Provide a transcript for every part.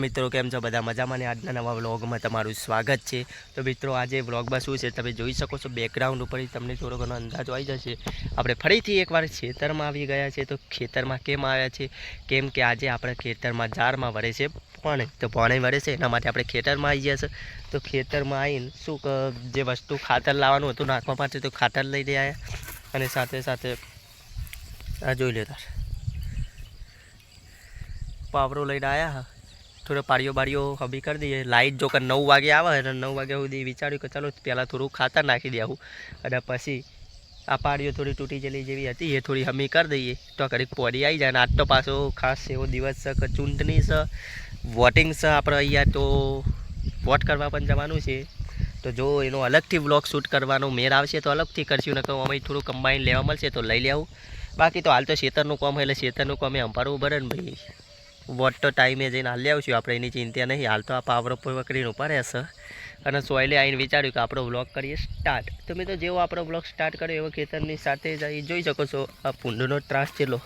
મિત્રો, કેમ છો? બધા મજામાં ને આજના નવા વ્લોગમાં તમારું સ્વાગત છે. તો મિત્રો, આજે વ્લોગમાં શું છે? તમે જોઈ શકો છો બેકગ્રાઉન્ડ ઉપર તમને થોડો ઘણો અંદાજો આવી જશે. આપણે ફરીથી એકવાર ખેતરમાં આવી ગયા છે. તો ખેતરમાં કેમ આવ્યા છે? કેમ કે આજે આપણે ખેતરમાં ઝાડમાં વરે છે પાણી. તો પાણી વરે છે, એના માટે આપણે ખેતરમાં આવી ગયા છે. તો ખેતરમાં આવીને શું જે વસ્તુ ખાતર લાવવાનું હતું નાખવા માટે તો ખાતર લઈ આવ્યા અને સાથે સાથે, આ જોઈ લે તાર. પાવરો લઈને આવ્યા થોડો પાડીઓ બાડીઓ હબી કરી દઈએ. લાઇટ જો કે નવ વાગે આવે અને નવ વાગ્યા સુધી વિચાર્યું કે ચાલો પહેલાં થોડું ખાતર નાખી દેવું અને પછી આ પાડીઓ થોડી તૂટી ગયેલી જેવી હતી, એ થોડી હમી કરી દઈએ. તો ઘડીક પોડી આવી જાય અને તો પાછો ખાસ એવો દિવસ છે કે ચૂંટણી છે વોટિંગ છે. આપણે અહીંયા તો વોટ કરવા પણ જવાનું છે. તો જો એનો અલગથી વ્લોગ શૂટ કરવાનો મેર આવશે તો અલગથી કરશું ને કહું અમે થોડું કમ્બાઈન લેવા મળશે તો લઈ લેવું. બાકી તો હાલ તો ખેતરનું કામ એટલે ખેતરનું કામ એ અંપારવું ભરે ને ભાઈ. વોટ તો ટાઈમે જઈને હાલ આવશું. આપણે એની ચિંતા નહીં. હાલ તો આ પાવર પકડીને ઉપર રહેશે અને સોયલે આવીને વિચાર્યું કે આપણો વ્લોગ કરીએ સ્ટાર્ટ તો મેં તો જેવો આપણો વ્લોગ સ્ટાર્ટ કર્યો એવો ખેતરની સાથે જ જોઈ શકો છો. આ પૂંડનો ત્રાસ ચેલો.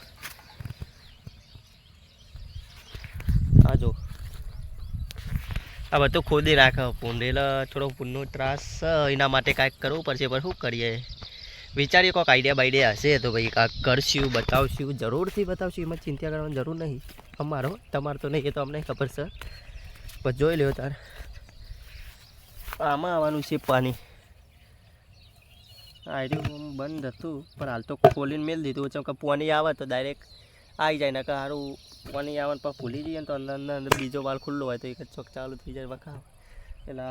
આ જો. આ બધું ખોદી રાખે. પૂંડેલા થોડો પૂંડનો ત્રાસ એના માટે કાંઈક કરવું પડશે, પણ શું કરીએ? વિચારીએ કોઈક આઈડિયા બાઈડિયા હશે તો ભાઈ કાંઈક કરશું, બતાવશું, જરૂરથી બતાવશું. એમાં ચિંતા કરવાની જરૂર નહીં. અમારો. તમારે તો નહીં, એ તો અમને ખબર છે. પણ જોઈ લ્યો તાર. આમાં આવવાનું છે પાણી. આમ બંધ હતું, પણ હાલ તો ખોલીને મેળ દીધું. છે કે પાણી આવે તો ડાયરેક્ટ આવી જાય ને કે સારું પાણી આવે પણ ભૂલી જઈએ ને તો અંદર અંદર અંદર બીજો વાલ ખુલ્લો હોય તો એક જ ચોક ચાલુ થઈ જાય વખા એટલે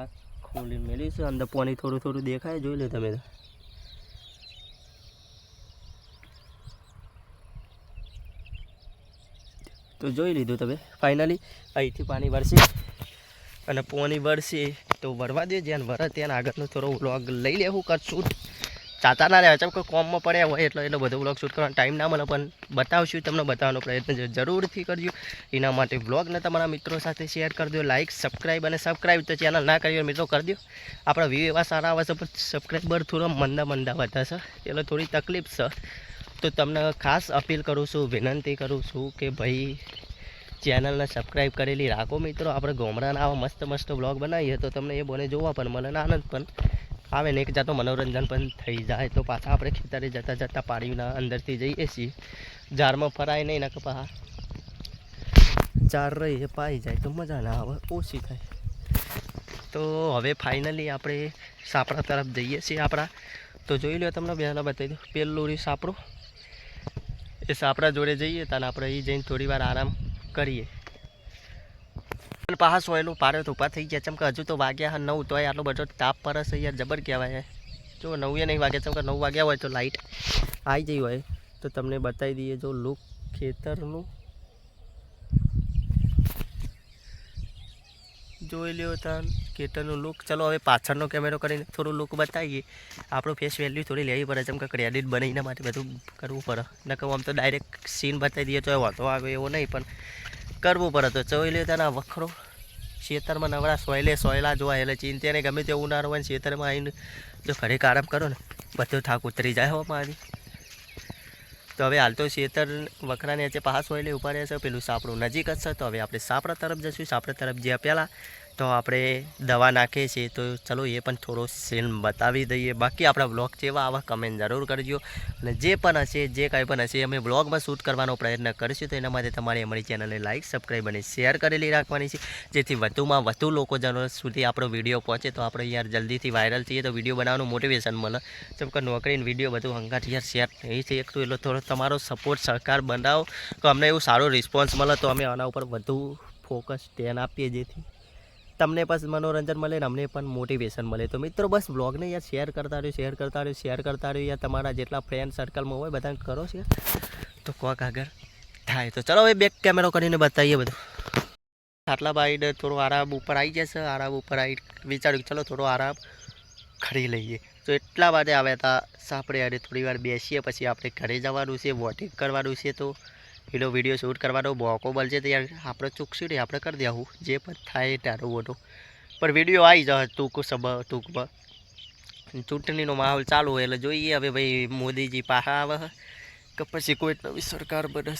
ખોલીને મેળીશું અંદર પાણી થોડું થોડું દેખાય. જોઈ લો તમે તો. તો જોઈ લીધું તમે. ફાઇનલી અહીંથી પાણી વરસે અને પોની વરસે તો વરવા દે જ્યાં વરે ત્યાં આગળનો થોડો વ્લોગ લઈ લેવું કરશું ચાતા ના રહે કે કોમમાં પડ્યા હોય એટલે એટલો બધો વ્લોગ શૂટ કરવાનો ટાઈમ ના મળે, પણ બતાવશું તમને, બતાવવાનો પ્રયત્ન જરૂરથી કરજો. એના માટે વ્લોગને તમારા મિત્રો સાથે શેર કરી દો લાઇક સબસ્ક્રાઈબ અને સબસ્ક્રાઈબ તો ચેનલ ના કરી મિત્રો, કરી દો. આપણા વ્યૂ એવા સારા આવે છે, પણ સબસ્ક્રાઈબર થોડો મંદા મંદા વધે છે. એટલે થોડી તકલીફ છે. તો તમને ખાસ અપીલ કરું છું, વિનંતી કરું છું કે ભાઈ ચેનલને સબસ્ક્રાઈબ કરેલી રાખો મિત્રો. આપણે ગોમડાના આવા મસ્ત મસ્ત બ્લોગ બનાવીએ તો તમને એ બોને જોવા પણ મળે આનંદ પણ. આવે ને એક જાતો મનોરંજન પણ થઈ જાય. તો પાછા આપણે ખેતરે જતાં જતાં પાણીના અંદરથી જઈએ છીએ. ઝાડમાં ફરાય નહીં ને કે પા ચાર રહી પાઈ જાય તો મજા ના આવે, ઓછી થાય. તો હવે ફાઇનલી આપણે સાપડા તરફ જઈએ છીએ આપણા. તો જોઈ લો તમને પહેલાં બતાવી દઉં. પેલું રહ્યું સાપડું. એ સાપડા જોડે જઈએ તાને આપણે એ જઈને થોડી વાર આરામ કરીએ. અને પાછા સોયલું પારે તો ઊભા થઈ ગયા. ચમ કે હજુ તો વાગ્યા નવ, તોય આટલો બધો તાપ પર હશે યાર, જબર કહેવાય જો નવે નહીં વાગ્યા ચમ કે નવ વાગ્યા હોય તો લાઇટ આવી જઈ હોય. તો તમને બતાવી દઈએ જો લુક ખેતરનું. જોઈ લ્યો તાન કેટરનો લુક ચલો હવે પાછળનો કેમેરો કરીને થોડું લુક બતાવીએ. આપણો ફેસ વેલ્યુ થોડી લેવી પડે જેમ કે ક્રેડિટ બનાવીને માટે બધું કરવું પડે. નકર આમ તો ડાયરેક્ટ સીન બતાવી દઈએ તો વાંધો આવે એવો નહીં, પણ કરવું પડે તો. જોઈ લ્યો તાના વખરો. ખેતરમાં નવરા સોયલે સોયલા જોવા એટલે ચિંતા નહીં ગમે તે ઉનાળો હોય ને ખેતરમાં આવીને જો ઘડીક આરામ કરો ને, બધો થાક ઉતરી જાય હો મારી તો હવે હાલ તો ખેતર વખરાને જે પાસ હોય એટલે ઊભા રહે છે. પેલું સાપડું નજીક જ છે. તો હવે આપણે સાપડા તરફ જઈશું સાપડા તરફ જ્યાં પહેલાં તો આપણે દવા નાખીએ છીએ તો ચલો એ પણ થોડો સીન બતાવી દઈએ. બાકી આપણા બ્લોગ જેવા આવા કમેન્ટ જરૂર કરજો. અને જે પણ હશે, જે કાંઈ પણ હશે, અમે બ્લોગમાં શૂટ કરવાનો પ્રયત્ન કરીશું તો એના માટે તમારે અમારી ચેનલને લાઇક સબસ્ક્રાઈબ અને શેર કરેલી રાખવાની છે. જેથી વધુમાં વધુ લોકો જનો સુધી આપણો વીડિયો પહોંચે. તો આપણે યાર જલ્દીથી વાયરલ થઈએ તો વીડિયો બનાવવાનું મોટિવેશન મળે. જેમ કે નોકરીને વીડિયો બધું હંગાટ યાર શેર નહીં થઈ શકતું. એટલે થોડો તમારો સપોર્ટ સરકાર બનાવો. તો અમને એવું સારો રિસ્પોન્સ મળે તો અમે આના ઉપર વધુ ફોકસ ધ્યાન આપીએ જેથી. તમને બસ મનોરંજન મળે ને અમને પણ મોટિવેશન મળે. તો મિત્રો, બસ બ્લોગને યાર શેર કરતા રહ્યો શેર કરતા રહ્યો શેર કરતા રહ્યો. યાર તમારા જેટલા ફ્રેન્ડ સર્કલમાં હોય બધાને કરો શેર તો કોક આગળ થાય. તો ચલો હવે બેક કેમેરો કરીને બતાવીએ બધું. આટલા બાઈડ થોડો આરામ ઉપર આવી જશે, આરામ ઉપર આવી વિચાર્યું ચલો થોડો આરામ કરી લઈએ. તો એટલા માટે આવ્યા હતા. સાપડે અને થોડી વાર બેસીએ, પછી આપણે ઘરે જવાનું છે વોટિંગ કરવાનું છે તો એનો વીડિયો શૂટ કરવાનો મોકો મળશે તો આપણે ચૂકશું નહીં આપણે કરી દેવું, જે પણ થાય તારું મોટો. પણ વીડિયો આવી જાય ટૂંક સમય, ટૂંકમાં. ચૂંટણીનો માહોલ ચાલુ હોય એટલે જોઈએ હવે ભાઈ મોદીજી પાછા આવે કે પછી કોઈ નવી સરકાર બને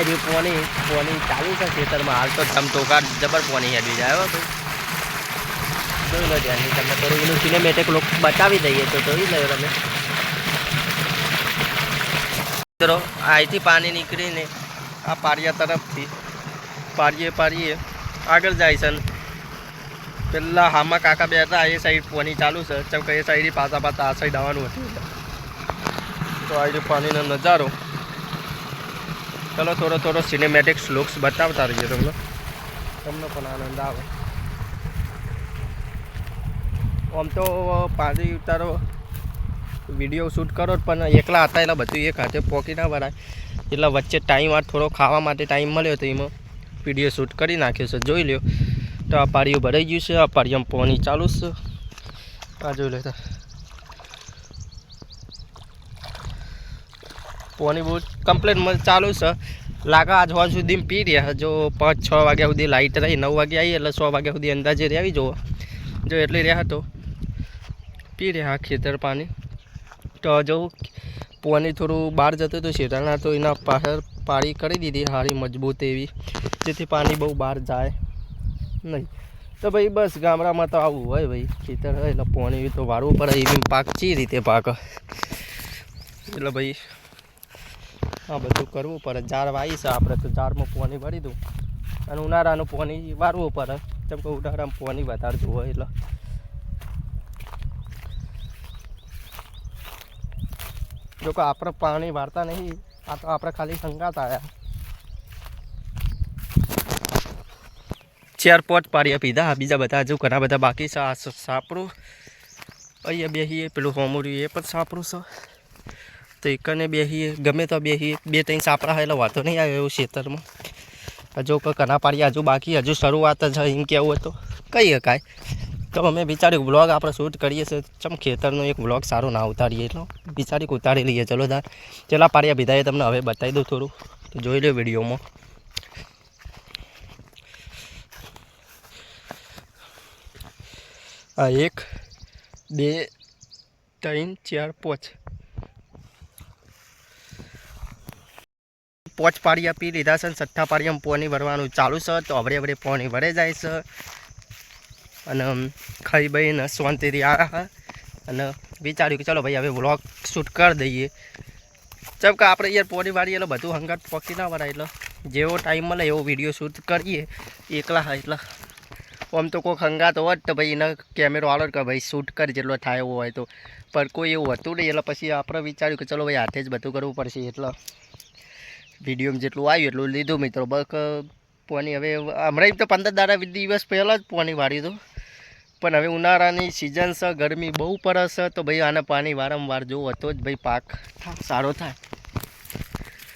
આ રહ્યું પોની પોની ચાલુ છે ખેતરમાં, હાલ તો ધમધોકાર જબર પોની હેડી જાય, હો ભાઈ. જોઈ લો ધ્યાનથી, તમને થોડું એનું સિનેમેટિક લોક બતાવી દઈએ તો જોઈ લો તમે. મિત્રો, અહીંથી પાણી નીકળીને આ પારિયા તરફથી પારીએ પારીએ આગળ જાય છે. પેલા હામાં કાકા બેઠા, એ સાઈડ પોની ચાલુ છે. ચમ કે એ સાઈડ પાછા પાછા આ સાઈડ આવવાનું હતું. તો આ પાણીનો નજારો ચલો, થોડો થોડો સિનેમેટિક લુક્સ બતાવતા રહીએ તમને. તમને પણ આનંદ આવે. આમ તો પાણી ઉતારો વીડિયો શૂટ કરો પણ એકલા હતા એટલે બધું એક હાથે પોકી ના ભરાય એટલે વચ્ચે ટાઈમ આ થોડો ખાવા માટે ટાઈમ મળ્યો તો એમાં વીડિયો શૂટ કરી નાખ્યો છે. જોઈ લ્યો. તો આ ભરાઈ ગયું છે આ પાડીયામાં પાણી ચાલુ છે. આ જોઈ લો પાણી બહુ કમ્પ્લેટ ચાલુ છે. લાગે આજ હોવા સુધી પી રહ્યા જો પાંચ, છ વાગ્યા સુધી લાઇટ રહી, નવ વાગે આવી એટલે સો વાગ્યા સુધી અંદાજે આવી જુઓ જો એટલી રહ્યા તો પી રહ્યા ખેતર પાણી. તો જો પોની થોડું બહાર જતું હતું શેતાના તો એના પાછળ પાળી કરી દીધી સારી મજબૂત એવી. જેથી પાણી બહુ બહાર જાય નહીં. તો ભાઈ બસ ગામડામાં તો આવું હોય ભાઈ, ખેતર હોય એટલે પોણી તો વાળવું પડે એવી પાક ચી રીતે પાક? એટલે ભાઈ આ બધું કરવું પડે. ઝાડ વાવી છે આપણે તો ઝાડમાં પોની ભરી દઉં. અને ઉનાળાનું પોની વારવું પડે. જેમ કે ઉનાળામાં પોની વધારે જોવે એટલે. જો કે આપણે પાણી વાળતા નહીં. આ તો આપણે ખાલી સંગાત આવ્યા ચાર પોટ પાડ્યા પીધા. બીજા બધા હજુ ઘણા બધા બાકી છે. આ સાપરું અહીંયા બેસીએ પેલું હોમુર્યું એ પણ સાપરું છે. તો એકને બેસીએ ગમે તો બેસીએ બે ત્રણ સાપડા હોય એટલે વાંધો નહીં આવે એવું ખેતરમાં. હજુ કોઈ પાડી, હજુ બાકી, હજુ શરૂઆત જ એમ કહેવું હોય તો. કહી શકાય તો અમે બિચારી બ્લોગ આપણે શૂટ કરીએ છીએ. ચમ ખેતરનો એક બ્લોગ સારો ના ઉતારીએ એટલો. બિચારીક ઉતારી લઈએ. ચલો તાર ચેલા પાડ્યા બીધાએ તમને હવે બતાવી દઉં થોડું. તો જોઈ લો વિડીયોમાં. આ એક, બે, ત્રણ, ચાર, પાંચ. પોચ પાડી આપી લીધા છે અને છઠ્ઠા આમ પોણી ભરવાનું ચાલુ છે. તો હવે અવડે પોણી ભરે જાય છે. અને ખાઈ બહીને શાંતિથી આવ્યા અને વિચાર્યું કે ચલો ભાઈ હવે વ્લોગ શૂટ કરી દઈએ. જેમ કે આપણે યાર પોણી વાળીએ એટલે બધું હંગાટ પકી ના વરાય એટલે જેવો ટાઈમ મળે એવો વીડિયો શૂટ કરીએ. એકલા હા એટલે આમ તો કોઈક હંગાત હોત તો ભાઈ એને કેમેરો આલો કે ભાઈ શૂટ કરી જેટલો થાય એવો હોય તો. પણ કોઈ એવું હતું નહીં એટલે પછી આપણે વિચાર્યું કે ચલો ભાઈ હાથે જ બધું કરવું પડશે એટલે. વિડીયોમાં જેટલું આવ્યું એટલું લીધું મિત્રો. બક પોની હવે હમણાં તો પંદર દાડા દિવસ પહેલાં જ પોની વાળી હતું પણ હવે ઉનાળાની સિઝન છે ગરમી બહુ છે તો ભાઈ આને પાણી વારંવાર જોવો તો જ ભાઈ પાક સારો થાય.